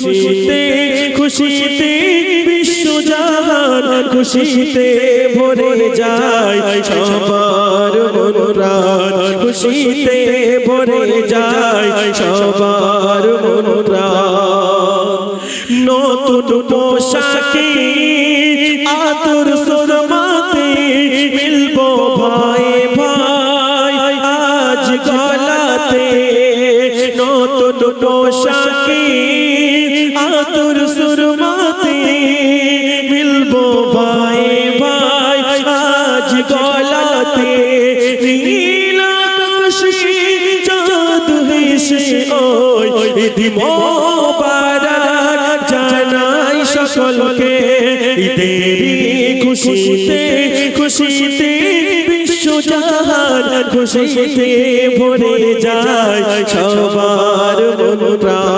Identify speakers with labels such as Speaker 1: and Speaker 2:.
Speaker 1: খুশিতে খুশিতে বিশ্বজাহান খুশিতে ভরে যায় সবার মন খুশিতে ভরে যায় সবার মন নতুন পোশাকে আদর সুরমাতে মিলবো ভাই ভাই, আজ গলাতে নতুন পোশাকে আদর সুরমাতে মিলবো ভাই ভাই আজ গলাতে নীল আকাশে চাঁদ হেসে ওই ঈদ মোবারক জানাই সকলকে খুশিতে খুশিতে বিশ্বজাহান খুশিতে ভরে যায় মন প্রাণ